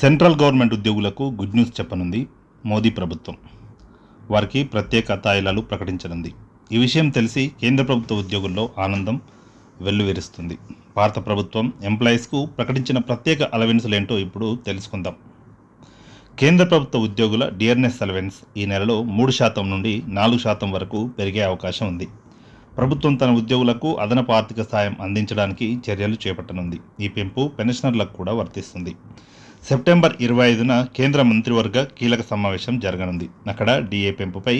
Central government ఉద్యోగులకు good news చెప్పనుంది మోదీ ప్రభుత్వం. వారికి ప్రత్యేక తాయిలాలు ప్రకటించనుంది. ఈ విషయం తెలిసి కేంద్ర ప్రభుత్వ ఉద్యోగుల్లో ఆనందం వెల్లువిరుస్తుంది. భారత ప్రభుత్వం ఎంప్లాయీస్కు ప్రకటించిన ప్రత్యేక అలవెన్సులు ఏంటో ఇప్పుడు తెలుసుకుందాం. కేంద్ర ప్రభుత్వ ఉద్యోగుల డియర్నెస్ అలవెన్స్ ఈ నెలలో మూడు శాతం నుండి నాలుగు శాతం వరకు పెరిగే అవకాశం ఉంది. ప్రభుత్వం తన ఉద్యోగులకు అదనపు ఆర్థిక సాయం అందించడానికి చర్యలు చేపట్టనుంది. ఈ పెంపు పెన్షనర్లకు కూడా వర్తిస్తుంది. సెప్టెంబర్ ఇరవై ఐదున కేంద్ర మంత్రివర్గ కీలక సమావేశం జరగనుంది. అక్కడ డిఏ పెంపుపై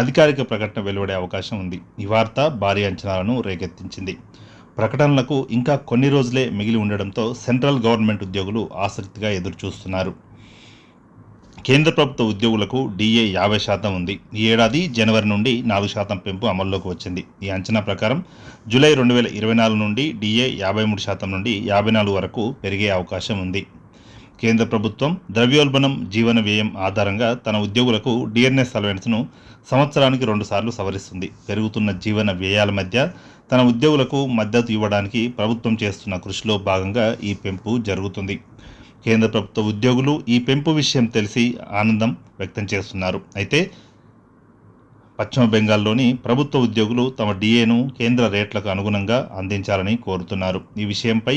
అధికారిక ప్రకటన వెలువడే అవకాశం ఉంది. ఈ వార్త భారీ అంచనాలను రేకెత్తించింది. ప్రకటనలకు ఇంకా కొన్ని రోజులే మిగిలి ఉండడంతో సెంట్రల్ గవర్నమెంట్ ఉద్యోగులు ఆసక్తిగా ఎదురుచూస్తున్నారు. కేంద్ర ప్రభుత్వ ఉద్యోగులకు డిఏ యాభై శాతం ఉంది. ఈ ఏడాది జనవరి నుండి నాలుగు శాతం పెంపు అమల్లోకి వచ్చింది. ఈ అంచనా ప్రకారం జూలై రెండు వేల ఇరవై నాలుగు నుండి డిఏ యాభై మూడు శాతం నుండి యాభై నాలుగు వరకు పెరిగే అవకాశం ఉంది. కేంద్ర ప్రభుత్వం ద్రవ్యోల్బణం జీవన వ్యయం ఆధారంగా తన ఉద్యోగులకు డిఎన్ఎస్ అలవెన్స్ను సంవత్సరానికి రెండుసార్లు సవరిస్తుంది. పెరుగుతున్న జీవన వ్యయాల మధ్య తన ఉద్యోగులకు మద్దతు ఇవ్వడానికి ప్రభుత్వం చేస్తున్న కృషిలో భాగంగా ఈ పెంపు జరుగుతుంది. కేంద్ర ప్రభుత్వ ఉద్యోగులు ఈ పెంపు విషయం తెలిసి ఆనందం వ్యక్తం చేస్తున్నారు. అయితే పశ్చిమ బెంగాల్లోని ప్రభుత్వ ఉద్యోగులు తమ డిఏను కేంద్ర రేట్లకు అనుగుణంగా అందించాలని కోరుతున్నారు. ఈ విషయంపై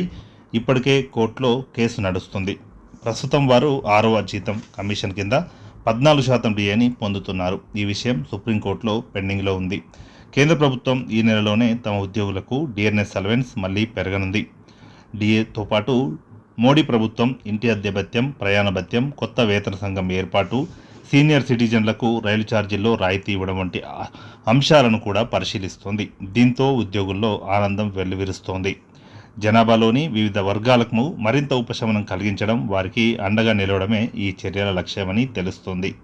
ఇప్పటికే కోర్టులో కేసు నడుస్తుంది. ప్రస్తుతం వారు ఆరవ జీతం కమిషన్ కింద పద్నాలుగు శాతం డిఏని పొందుతున్నారు. ఈ విషయం సుప్రీంకోర్టులో పెండింగ్లో ఉంది. కేంద్ర ప్రభుత్వం ఈ నెలలోనే తమ ఉద్యోగులకు డిఎన్ఎస్ అలవెన్స్ మళ్ళీ పెరగనుంది. డిఏతో పాటు మోడీ ప్రభుత్వం ఇంటి అద్దె భత్యం ప్రయాణ భత్యం కొత్త వేతన సంఘం ఏర్పాటు సీనియర్ సిటిజన్లకు రైలు ఛార్జీల్లో రాయితీ ఇవ్వడం వంటి అంశాలను కూడా పరిశీలిస్తోంది. దీంతో ఉద్యోగుల్లో ఆనందం వెల్లువిరుస్తోంది. జనాభాలోని వివిధ వర్గాలకు మరింత ఉపశమనం కలిగించడం వారికి అండగా నిలవడమే ఈ చర్యల లక్ష్యమని తెలుస్తోంది.